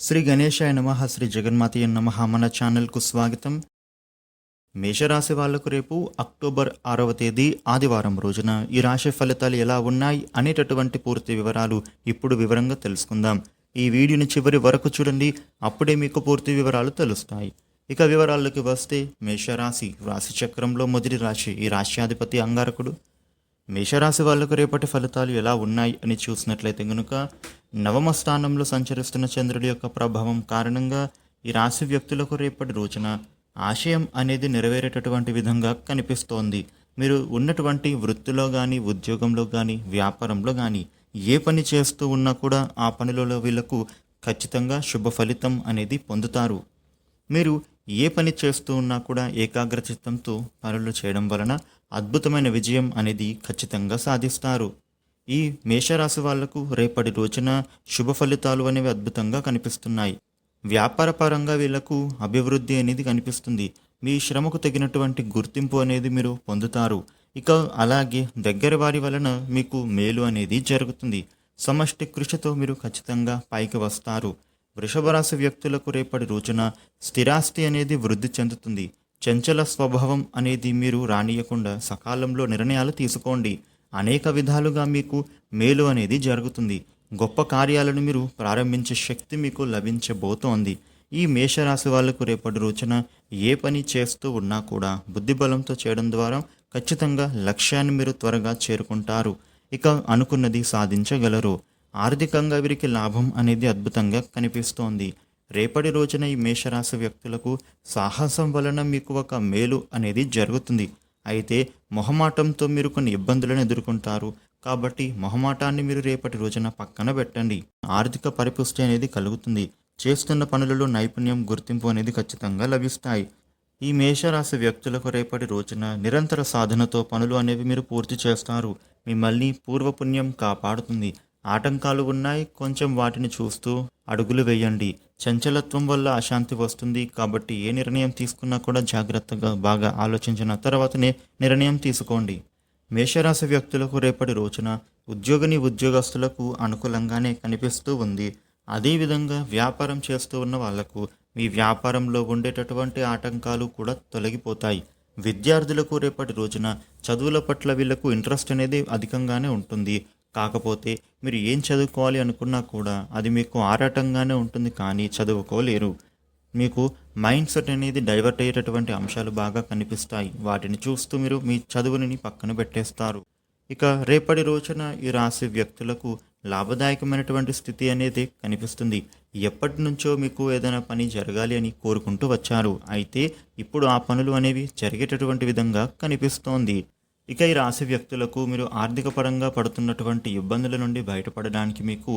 శ్రీ గణేశాయ నమ శ్రీ జగన్మాతయ నమ మన ఛానల్కు స్వాగతం. మేషరాశి వాళ్ళకు రేపు అక్టోబర్ ఆరవ తేదీ ఆదివారం రోజున ఈ రాశి ఫలితాలు ఎలా ఉన్నాయి అనేటటువంటి పూర్తి వివరాలు ఇప్పుడు వివరంగా తెలుసుకుందాం. ఈ వీడియోని చివరి వరకు చూడండి అప్పుడే మీకు పూర్తి వివరాలు తెలుస్తాయి. ఇక వివరాల్లోకి వస్తే మేషరాశి రాశి చక్రంలో మొదటి రాశి ఈ రాశ్యాధిపతి అంగారకుడు. మేషరాశి వాళ్ళకు రేపటి ఫలితాలు ఎలా ఉన్నాయి అని చూసినట్లయితే గనుక నవమ స్థానంలో సంచరిస్తున్న చంద్రుడి యొక్క ప్రభావం కారణంగా ఈ రాశి వ్యక్తులకు రేపటి రోజున ఆశయం అనేది నెరవేరేటటువంటి విధంగా కనిపిస్తోంది. మీరు ఉన్నటువంటి వృత్తిలో కానీ ఉద్యోగంలో కానీ వ్యాపారంలో కానీ ఏ పని చేస్తూ ఉన్నా కూడా ఆ పనిలో వీళ్ళకు ఖచ్చితంగా శుభ ఫలితం అనేది పొందుతారు. మీరు ఏ పని చేస్తూ ఉన్నా కూడా ఏకాగ్రచిత్తంతో పనులు చేయడం వలన అద్భుతమైన విజయం అనేది ఖచ్చితంగా సాధిస్తారు. ఈ మేషరాశి వాళ్ళకు రేపటి రోజున శుభ ఫలితాలు అనేవి అద్భుతంగా కనిపిస్తున్నాయి. వ్యాపార పరంగా వీళ్ళకు అభివృద్ధి అనేది కనిపిస్తుంది. మీ శ్రమకు తగినటువంటి గుర్తింపు అనేది మీరు పొందుతారు. ఇక అలాగే దగ్గర వారి వలన మీకు మేలు అనేది జరుగుతుంది. సమష్టి కృషితో మీరు ఖచ్చితంగా పైకి వస్తారు. వృషభ రాశి వ్యక్తులకు రేపటి రోజున స్థిరాస్తి అనేది వృద్ధి చెందుతుంది. చంచల స్వభావం అనేది మీరు రానియకుండా సకాలంలో నిర్ణయాలు తీసుకోండి. అనేక విధాలుగా మీకు మేలు అనేది జరుగుతుంది. గొప్ప కార్యాలను మీరు ప్రారంభించే శక్తి మీకు లభించబోతోంది. ఈ మేషరాశి వాళ్ళకు రేపటి రోజున ఏ పని చేస్తూ ఉన్నా కూడా బుద్ధిబలంతో చేయడం ద్వారా ఖచ్చితంగా లక్ష్యాన్ని మీరు త్వరగా చేరుకుంటారు. ఇక అనుకున్నది సాధించగలరు. ఆర్థికంగా వీరికి లాభం అనేది అద్భుతంగా కనిపిస్తోంది. రేపటి రోజున ఈ మేషరాశి వ్యక్తులకు సాహసం వలన మీకు ఒక మేలు అనేది జరుగుతుంది. అయితే మొహమాటంతో మీరు కొన్ని ఇబ్బందులను ఎదుర్కొంటారు. కాబట్టి మొహమాటాన్ని మీరు రేపటి రోజున పక్కన పెట్టండి. ఆర్థిక పరిపుష్టి అనేది కలుగుతుంది. చేస్తున్న పనులలో నైపుణ్యం గుర్తింపు అనేది ఖచ్చితంగా లభిస్తాయి. ఈ మేషరాశి వ్యక్తులకు రేపటి రోజున నిరంతర సాధనతో పనులు అనేవి మీరు పూర్తి చేస్తారు. మిమ్మల్ని పూర్వపుణ్యం కాపాడుతుంది. ఆటంకాలు ఉన్నాయి కొంచెం వాటిని చూస్తూ అడుగులు వేయండి. చంచలత్వం వల్ల అశాంతి వస్తుంది కాబట్టి ఏ నిర్ణయం తీసుకున్నా కూడా జాగ్రత్తగా బాగా ఆలోచించిన తర్వాతనే నిర్ణయం తీసుకోండి. మేషరాశి వ్యక్తులకు రేపటి రోజున ఉద్యోగిని ఉద్యోగస్తులకు అనుకూలంగానే కనిపిస్తూ ఉంది. అదేవిధంగా వ్యాపారం చేస్తూ ఉన్న వాళ్ళకు మీ వ్యాపారంలో ఉండేటటువంటి ఆటంకాలు కూడా తొలగిపోతాయి. విద్యార్థులకు రేపటి రోజున చదువుల పట్ల వీళ్ళకు ఇంట్రెస్ట్ అనేది అధికంగానే ఉంటుంది. కాకపోతే మీరు ఏం చదువుకోవాలి అనుకున్నా కూడా అది మీకు ఆరాటంగానే ఉంటుంది కానీ చదువుకోలేరు. మీకు మైండ్ సెట్ అనేది డైవర్ట్ అయ్యేటటువంటి అంశాలు బాగా కనిపిస్తాయి. వాటిని చూస్తూ మీరు మీ చదువుని పక్కన పెట్టేస్తారు. ఇక రేపటి రోజున ఈ రాశి వ్యక్తులకు లాభదాయకమైనటువంటి స్థితి అనేది కనిపిస్తుంది. ఎప్పటి నుంచో మీకు ఏదైనా పని జరగాలి అని కోరుకుంటూ వచ్చారు. అయితే ఇప్పుడు ఆ పనులు అనేవి జరిగేటటువంటి విధంగా కనిపిస్తోంది. ఇక ఈ రాశి వ్యక్తులకు మీరు ఆర్థిక పరంగా పడుతున్నటువంటి ఇబ్బందుల నుండి బయటపడడానికి మీకు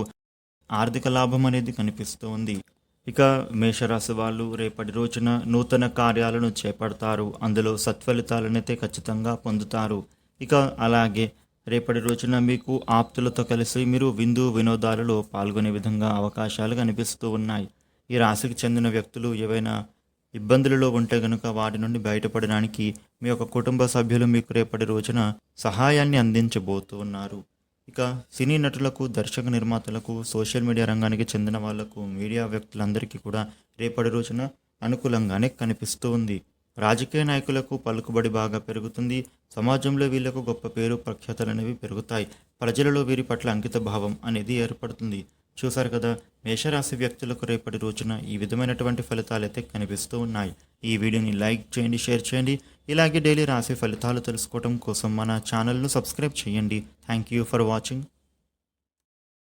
ఆర్థిక లాభం అనేది కనిపిస్తోంది. ఇక మేషరాశి వాళ్ళు రేపటి రోజున నూతన కార్యాలను చేపడతారు. అందులో సత్ఫలితాలనైతే ఖచ్చితంగా పొందుతారు. ఇక అలాగే రేపటి రోజున మీకు ఆప్తులతో కలిసి మీరు విందు వినోదాలలో పాల్గొనే విధంగా అవకాశాలు కనిపిస్తూ ఉన్నాయి. ఈ రాశికి చెందిన వ్యక్తులు ఏవైనా ఇబ్బందులలో ఉంటే గనుక వాటి నుండి బయటపడడానికి మీ యొక్క కుటుంబ సభ్యులు మీకు రేపటి రోజున సహాయాన్ని అందించబోతూ ఉన్నారు. ఇక సినీ నటులకు దర్శక నిర్మాతలకు సోషల్ మీడియా రంగానికి చెందిన వాళ్ళకు మీడియా వ్యక్తులందరికీ కూడా రేపటి రోజున అనుకూలంగానే కనిపిస్తూ ఉంది. రాజకీయ నాయకులకు పలుకుబడి బాగా పెరుగుతుంది. సమాజంలో వీళ్ళకు గొప్ప పేరు ప్రఖ్యాతలు అనేవి పెరుగుతాయి. ప్రజలలో వీరి పట్ల అంకిత భావం అనేది ఏర్పడుతుంది. చూశారు కదా మేషరాశి వ్యక్తులకు రేపటి రోజున ఈ విధమైనటువంటి ఫలితాలు అయితే కనిపిస్తూ ఉన్నాయి. ఈ వీడియోని లైక్ చేయండి షేర్ చేయండి. ఇలాగే డైలీ రాశి ఫలితాలు తెలుసుకోవడం కోసం మన ఛానల్ను సబ్స్క్రైబ్ చేయండి. Thank you for watching.